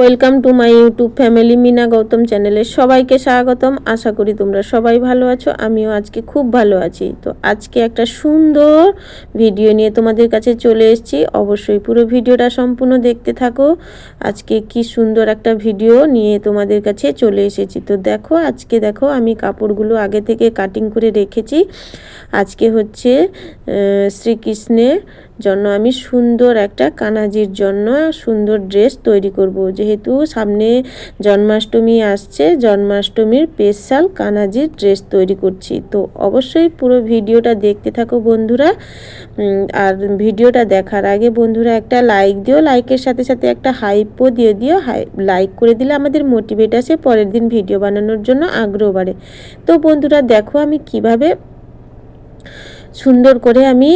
Welcome to my YouTube family Mina Gautam চ্যানেলে সবাইকে স্বাগতম। আশা করি তোমরা সবাই ভালো আছো, আমিও আজকে খুব ভালো আছি। তো আজকে একটা সুন্দর ভিডিও নিয়ে তোমাদের কাছে চলে এসেছি। অবশ্যই পুরো ভিডিওটা সম্পূর্ণ দেখতে থাকো। আজকে কি সুন্দর একটা ভিডিও নিয়ে তোমাদের কাছে চলে এসেছি। তো দেখো, আজকে দেখো আমি কাপড়গুলো আগে থেকে কাটিং করে রেখেছি। আজকে হচ্ছে শ্রীকৃষ্ণের জন্য আমি সুন্দর একটা কানাজির জন্য সুন্দর ড্রেস তৈরি করব। যেহেতু সামনে জন্মাষ্টমী আসছে, জন্মাষ্টমীর স্পেশাল কানাজির ড্রেস তৈরি করছি। তো অবশ্যই পুরো ভিডিওটা দেখতে থাকো বন্ধুরা। আর ভিডিওটা দেখার আগে বন্ধুরা একটা লাইক দিও। লাইকের সাথে সাথে একটা হাইপও দিয়ে দিও। হাই লাইক করে দিলে আমাদের মোটিভেট আসে, পরের দিন ভিডিও বানানোর জন্য আগ্রহ বাড়ে। তো বন্ধুরা দেখো আমি কীভাবে সুন্দর করে আমি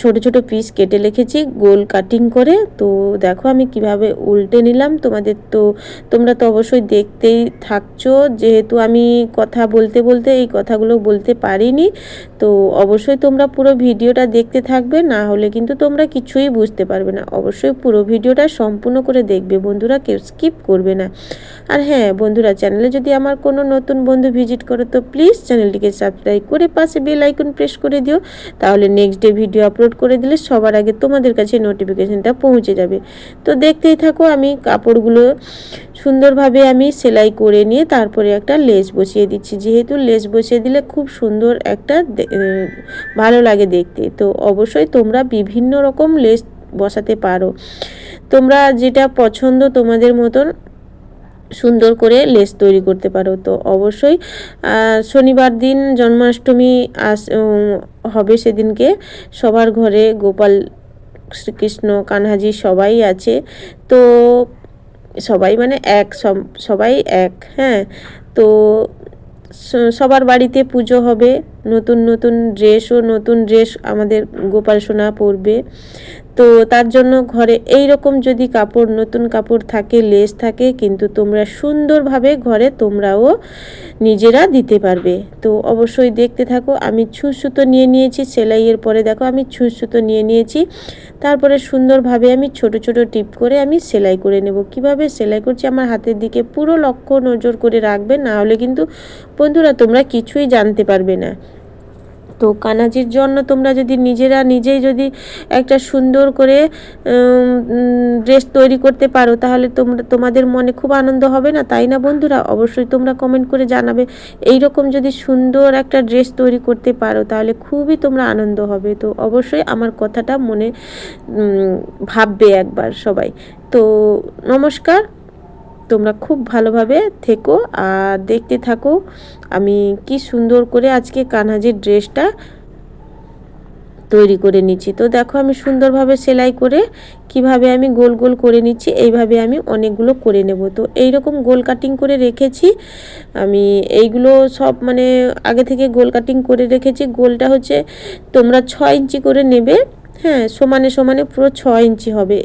ছোট ছোট পিস কেটে রেখেছি, গোল কাটিং করে। তো দেখো আমি কীভাবে উল্টে নিলাম। তোমাদের তো, তোমরা তো অবশ্যই দেখতেই থাকছো। যেহেতু আমি কথা বলতে বলতে এই কথাগুলো বলতে পারিনি, তো অবশ্যই তোমরা পুরো ভিডিওটা দেখতে থাকবে। না হলে কিন্তু তোমরা কিছুই বুঝতে পারবে না। অবশ্যই পুরো ভিডিওটা সম্পূর্ণ করে দেখবে। বন্ধুরা কেউ স্কিপ করবে না। আর হ্যাঁ বন্ধুরা চ্যানেলে যদি আমার কোনো নতুন বন্ধু ভিজিট করো, তো প্লিজ চ্যানেলটিকে সাবস্ক্রাইব করে পাশে বেল আইকন প্রেস করে দিও। তাহলে নেক্সট ডে ভিডিও আপলোড করে দিলে সবার আগে তোমাদের কাছে নোটিফিকেশানটা পৌঁছে যাবে। তো দেখতেই থাকো আমি কাপড়গুলো সুন্দরভাবে আমি সেলাই করে নিয়ে তারপরে একটা লেস বসিয়ে দিচ্ছি। যেহেতু লেস বসিয়ে দিলে খুব সুন্দর একটা ভালো লাগে দেখতে। তো অবশ্যই তোমরা বিভিন্ন রকম লেস বসাতে পারো। তোমরা যেটা পছন্দ তোমাদের মতন সুন্দর করে লেস তৈরি করতে পারো। তো অবশ্যই শনিবার দিন জন্মাষ্টমী আস হবে সেদিনকে। সবার ঘরে গোপাল শ্রীকৃষ্ণ, কানহাজি সবাই আছে। তো সবাই মানে এক, সব- সবাই এক হ্যাঁ। তো সবার বাড়িতে পুজো হবে। নতুন নতুন ড্রেস ও নতুন ড্রেস আমাদের গোপাল সোনা পরবে। তো তার জন্য ঘরে এই রকম যদি কাপড়, নতুন কাপড় থাকে, লেস থাকে, কিন্তু তোমরা সুন্দরভাবে ঘরে তোমরাও নিজেরা দিতে পারবে। তো অবশ্যই দেখতে থাকো, আমি ছুঁচ সুতো নিয়ে নিয়েছি, সেলাইয়ের পরে দেখো আমি ছুঁচ সুতো নিয়ে নিয়েছি। তারপরে সুন্দরভাবে আমি ছোট ছোট টিপ করে আমি সেলাই করে নেব। কীভাবে সেলাই করছি? আমার হাতের দিকে পুরো লক্ষ্য নজর করে রাখবে, না হলে কিন্তু বন্ধুরা তোমরা কিছুই জানতে পারবে না। তো কানাজির জন্য তোমরা যদি নিজেরা নিজেই যদি একটা সুন্দর করে ড্রেস তৈরি করতে পারো, তাহলে তোমরা, তোমাদের মনে খুব আনন্দ হবে না? তাই না বন্ধুরা? অবশ্যই তোমরা কমেন্ট করে জানাবে। এই রকম যদি সুন্দর একটা ড্রেস তৈরি করতে পারো, তাহলে খুবই তোমরা আনন্দ হবে। তো অবশ্যই আমার কথাটা মনে ভাববে একবার সবাই। তো নমস্কার। তোমরা খুব ভালোভাবে থেকো আর দেখতে থাকো আমি কি সুন্দর করে আজকে কানহাজির ড্রেসটা তৈরি করে নিচ্ছি। তো দেখো আমি সুন্দরভাবে সেলাই করে কীভাবে আমি গোল গোল করে নিচ্ছি, এইভাবে আমি অনেকগুলো করে নেব। তো এই রকম গোল কাটিং করে রেখেছি আমি, এইগুলো সব মানে আগে থেকে গোল কাটিং করে রেখেছি। গোলটা হচ্ছে তোমরা ছয় ইঞ্চি করে নেবে। হ্যাঁ সমানে সমানে পুরো ছ ইঞ্চি হবে।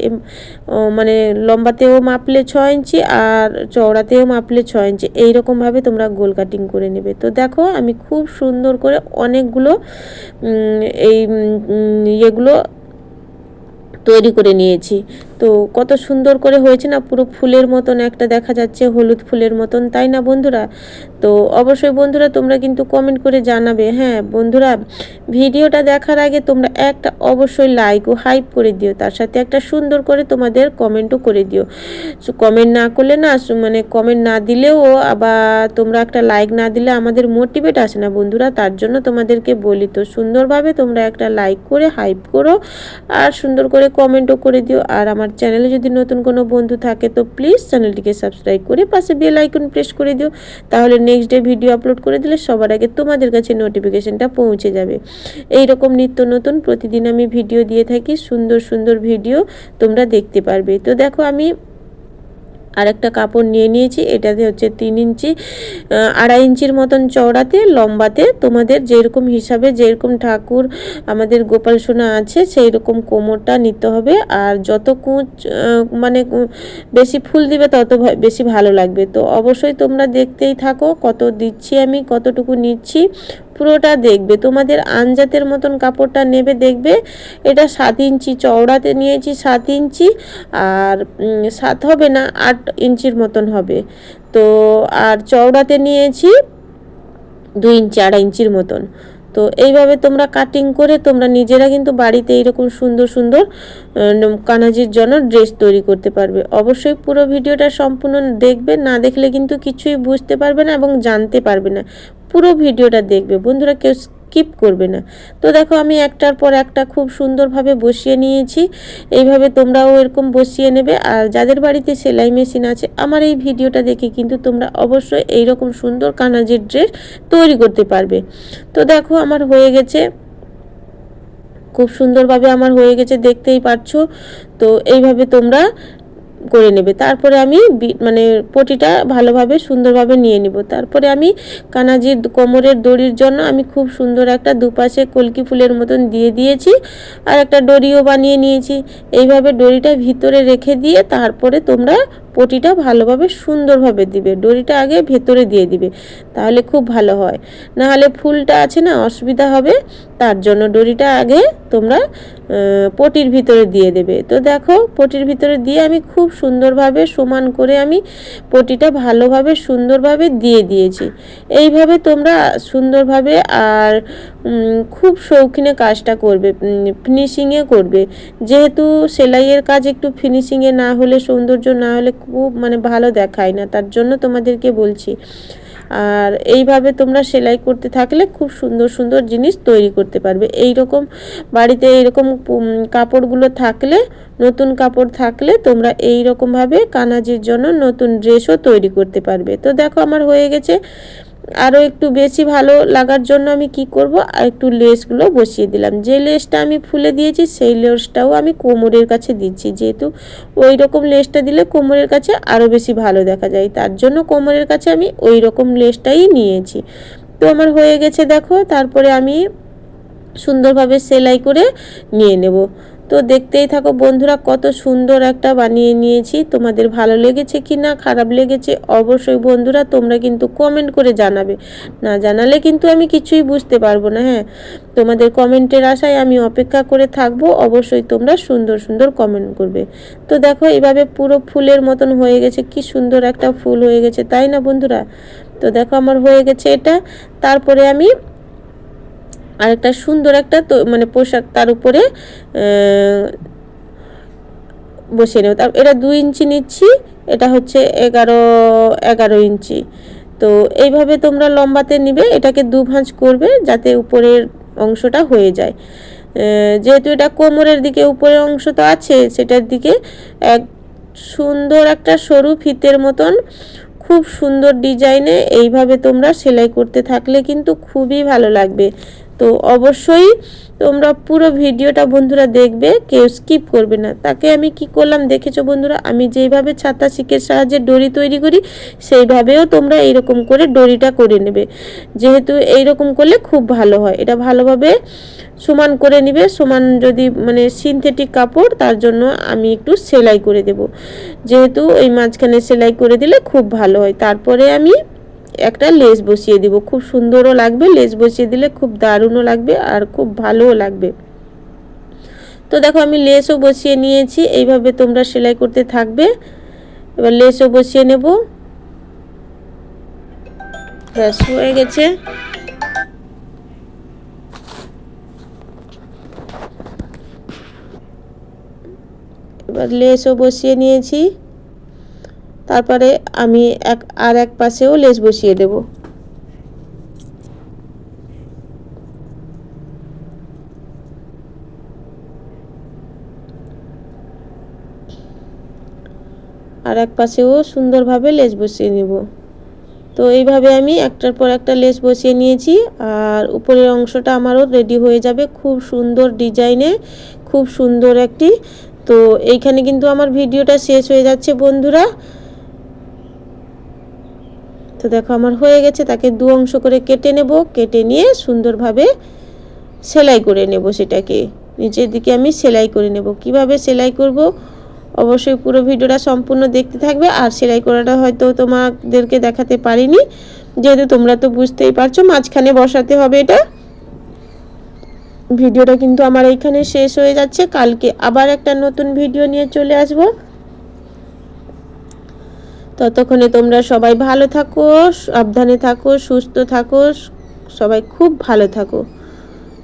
মানে লম্বাতেও মাপলে ছ ইঞ্চি আর চওড়াতেও মাপলে ছ ইঞ্চি। এইরকমভাবে তোমরা গোল কাটিং করে নেবে। তো দেখো, আমি খুব সুন্দর করে অনেকগুলো এই ইয়েগুলো তৈরি করে নিয়েছি। তো কত সুন্দর করে হয়েছে না, পুরো ফুলের মতন একটা দেখা যাচ্ছে, হলুদ ফুলের মতন, তাই না বন্ধুরা? তো অবশ্যই বন্ধুরা তোমরা কিন্তু কমেন্ট করে জানাবে। হ্যাঁ বন্ধুরা, ভিডিওটা দেখার আগে তোমরা একটা অবশ্যই লাইক ও হাইপ করে দিও, তার সাথে একটা সুন্দর করে তোমাদের কমেন্টও করে দিও। কমেন্ট না করলে না মানে কমেন্ট না দিলেও আবার তোমরা একটা লাইক না দিলে আমাদের মোটিভেট আসে না বন্ধুরা, তার জন্য তোমাদেরকে বলি তো, সুন্দরভাবে তোমরা একটা লাইক করে হাইপ করো আর সুন্দর করে কমেন্টও করে দিও। আর আমার চ্যানেলে যদি নতুন কোনো বন্ধু থাকে তো প্লিজ চ্যানেলটিকে সাবস্ক্রাইব করে পাশে বেল আইকন প্রেস করে দিও, তাহলে নেক্সট ডে ভিডিও আপলোড করে দিলে সবার আগে তোমাদের কাছে নোটিফিকেশনটা পৌঁছে যাবে। এই রকম নিত্য নতুন প্রতিদিন আমি ভিডিও দিয়ে থাকি, সুন্দর সুন্দর ভিডিও তোমরা দেখতে পারবে। তো দেখো আমি আর একটা কাপড় নিয়ে নিয়েছি, এটাতে হচ্ছে তিন ইঞ্চি আড়াই ইঞ্চির মতন চওড়াতে, লম্বাতে তোমাদের যেরকম হিসাবে যেরকম ঠাকুর আমাদের গোপাল সোনা আছে সেই রকম কোমরটা নিতে হবে। আর যত কুচ মানে বেশি ফুল দিবে তত বেশি ভালো লাগবে। তো অবশ্যই তোমরা দেখতেই থাকো কত দিচ্ছি আমি, কতটুকু নিচ্ছি। পুরোটা দেখবে। তোমাদের আনজাতের মতন কাপড়টা নেবে, দেখবে এটা সাত ইঞ্চি চওড়াতে নিয়েছি, সাত ইঞ্চি আর সাত হবে না, আট ইঞ্চির মতন হবে। তো, আর চওড়াতে নিয়েছি দুই ইঞ্চি, আড়াই ইঞ্চির মতন। তো, এইভাবে তোমরা কাটিং করে তোমরা নিজেরা কিন্তু বাড়িতে এইরকম সুন্দর সুন্দর কানাজির জন্য ড্রেস তৈরি করতে পারবে। অবশ্যই পুরো ভিডিওটা সম্পূর্ণ দেখবে, না দেখলে কিন্তু কিছুই বুঝতে পারবে না এবং জানতে পারবে না। পুরো ভিডিওটা দেখবে। বন্ধুরা কেউ স্কিপ করবে না। তো দেখো, আমি একটার পর একটা খুব সুন্দরভাবে বসিয়ে নিয়েছি। এইভাবে তোমরাও এরকম বসিয়ে নেবে। আর যাদের বাড়িতে সেলাই মেশিন আছে, আমার এই ভিডিওটা দেখে কিন্তু তোমরা অবশ্যই এইরকম সুন্দর কানাজের ড্রেস তৈরি করতে পারবে। তো দেখো, আমার হয়ে গেছে। খুব সুন্দরভাবে আমার হয়ে গেছে, দেখতেই পাচ্ছো তো এইভাবে তোমরা করে নেবে। তারপরে আমি মানে পটিটা ভালোভাবে সুন্দরভাবে নিয়ে নিব। তারপরে আমি কানাজির কোমরের দড়ির জন্য আমি খুব সুন্দর একটা দুপাশে কলকি ফুলের মতন দিয়ে দিয়েছি আর একটা ডরিও বানিয়ে নিয়েছি। এইভাবে ডরিটা ভিতরে রেখে দিয়ে তারপরে তোমরা পটিটা ভালোভাবে সুন্দরভাবে দিবে। ডরিটা আগে ভেতরে দিয়ে দিবে, তাহলে খুব ভালো হয়। নাহলে ফুলটা আছে না, অসুবিধা হবে, তার জন্য ডরিটা আগে তোমরা পটির ভিতরে দিয়ে দেবে। তো দেখো, পটির ভিতরে দিয়ে আমি খুব সুন্দরভাবে সমান করে আমি পটিটা ভালোভাবে সুন্দরভাবে দিয়ে দিয়েছি। এইভাবে তোমরা সুন্দরভাবে আর খুব শৌখিনে কাজটা করবে ফিনিশিংয়ে করবে। যেহেতু সেলাইয়ের কাজ একটু ফিনিশিংয়ে না হলে, সৌন্দর্য না হলে খুব মানে ভালো দেখায় না, তার জন্য তোমাদেরকে বলছি। আর এইভাবে তোমরা সেলাই করতে থাকলে খুব সুন্দর সুন্দর জিনিস তৈরি করতে পারবে। এই রকম বাড়িতে এইরকম কাপড়গুলো থাকলে, নতুন কাপড় থাকলে তোমরা এই রকমভাবে কানাজির জন্য নতুন ড্রেসও তৈরি করতে পারবে। তো দেখো আমার হয়ে গেছে আরও একটু বেশি ভালো লাগার জন্য আমি কি করব? আর একটু লেসগুলো বসিয়ে দিলাম। যে লেসটা আমি ফুলে দিয়েছি, সেই লেসটাও আমি কোমরের কাছে দিচ্ছি। যেহেতু ওই রকম লেসটা দিলে কোমরের কাছে আরও বেশি ভালো দেখা যায়। তার জন্য কোমরের কাছে আমি ওই রকম লেসটাই নিয়েছি। তো আমার হয়ে গেছে, দেখো। তারপরে আমি সুন্দরভাবে সেলাই করে নিয়ে নেব। তো দেখতেই থাকো বন্ধুরা, কত সুন্দর একটা বানিয়ে নিয়েছি। তোমাদের ভালো লেগেছে কি না খারাপ লেগেছে অবশ্যই বন্ধুরা তোমরা কিন্তু কমেন্ট করে জানাবে। না জানালে কিন্তু আমি কিছুই বুঝতে পারব না হ্যাঁ। তোমাদের কমেন্টের আশায় আমি অপেক্ষা করে থাকব, অবশ্যই তোমরা সুন্দর সুন্দর কমেন্ট করবে। তো দেখো, এভাবে পুরো ফুলের মতন হয়ে গেছে, কি সুন্দর একটা ফুল হয়ে গেছে, তাই না বন্ধুরা? তো দেখো, আমার হয়ে গেছে এটা। তারপরে আমি আর একটা সুন্দর একটা মানে পোশাক তার উপরে বসিয়ে নেব। তার এটা দুই ইঞ্চি নিচ্ছি, এটা হচ্ছে এগারো এগারো ইঞ্চি। তো এইভাবে তোমরা লম্বাতে নিবে, এটাকে দু ভাঁজ করবে যাতে উপরের অংশটা হয়ে যায়। যেহেতু এটা কোমরের দিকে, উপরের অংশ তো আছে, সেটার দিকে এক সুন্দর একটা সরু ফিতের মতন খুব সুন্দর ডিজাইনে এইভাবে তোমরা সেলাই করতে থাকলে কিন্তু খুবই ভালো লাগবে। তো অবশ্যই তোমরা পুরো ভিডিওটা বন্ধুরা দেখবে, কেউ স্কিপ করবে না। তাকে আমি কি করলাম দেখেছ বন্ধুরা? আমি যেইভাবে ছাতা শিকের সাহায্যে দড়ি তৈরি করি, সেইভাবেও তোমরা এইরকম করে দড়িটা করে নেবে। যেহেতু এইরকম করলে খুব ভালো হয়। এটা ভালোভাবে সমান করে নিবে। সমান যদি মানে সিনথেটিক কাপড়, তার জন্য আমি একটু সেলাই করে দেব। যেহেতু ওই মাঝখানে সেলাই করে দিলে খুব ভালো হয়। তারপরে আমি একটা লেস বসিয়ে দিব। খুব সুন্দরও লাগবে, লেস বসিয়ে দিলে খুব দারুণও লাগবে আর খুব ভালোও লাগবে। তো দেখো আমি লেসও বসিয়ে নিয়েছি, এইভাবে তোমরা সেলাই করতে থাকবে। এবার লেসও বসিয়ে নেব। ব্যাস, হয়ে গেছে। এবার লেসও বসিয়ে নিয়েছি। তারপরে আমি এক, আর এক পাশেও লেস বসিয়ে দেব। আর এক পাশেও সুন্দরভাবে লেস বসিয়ে নেব। তো এইভাবে আমি একটার পর একটা লেস বসিয়ে নিয়েছি, আর উপরের অংশটা আমারও রেডি হয়ে যাবে খুব সুন্দর ডিজাইনে, খুব সুন্দর একটি। তো এইখানে কিন্তু আমার ভিডিওটা শেষ হয়ে যাচ্ছে বন্ধুরা। তো দেখো আমার হয়ে গেছে, তাকে দু অংশ করে কেটে নেব, কেটে নিয়ে সুন্দরভাবে সেলাই করে নেব সেটাকে। নিচের দিকে আমি সেলাই করে নেব। কীভাবে সেলাই করব? অবশ্যই পুরো ভিডিওটা সম্পূর্ণ দেখতে থাকবে। আর সেলাই করাটা হয়তো তোমাদেরকে দেখাতে পারিনি, যেহেতু তোমরা তো বুঝতেই পারছ, মাঝখানে বসাতে হবে এটা। ভিডিওটা কিন্তু আমার এইখানে শেষ হয়ে যাচ্ছে। কালকে আবার একটা নতুন ভিডিও নিয়ে চলে আসব। ততক্ষণে তোমরা সবাই ভালো থাকো, সাবধানে থাকো, সুস্থ থাকো, সবাই খুব ভালো থাকো।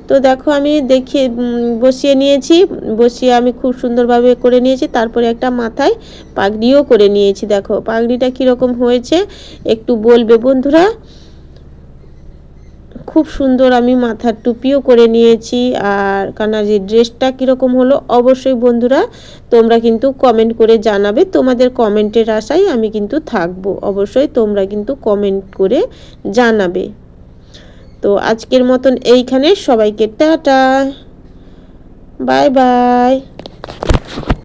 তো দেখো আমি দেখিয়ে বসিয়ে নিয়েছি, বসিয়ে আমি খুব সুন্দরভাবে করে নিয়েছি, তারপরে একটা মাথায় পাগড়িও করে নিয়েছি। দেখো, পাগড়িটা কীরকম হয়েছে, একটু বলবে বন্ধুরা। খুব সুন্দর আমি মাথার টুপিও করে নিয়েছি আর কানাজি ড্রেসটা কীরকম হলো অবশ্যই বন্ধুরা তোমরা কিন্তু কমেন্ট করে জানাবে। তোমাদের কমেন্টের আশায় আমি কিন্তু থাকব। অবশ্যই তোমরা কিন্তু কমেন্ট করে জানাবে। তো আজকের মতন এইখানে সবাইকে টাটা। Bye bye.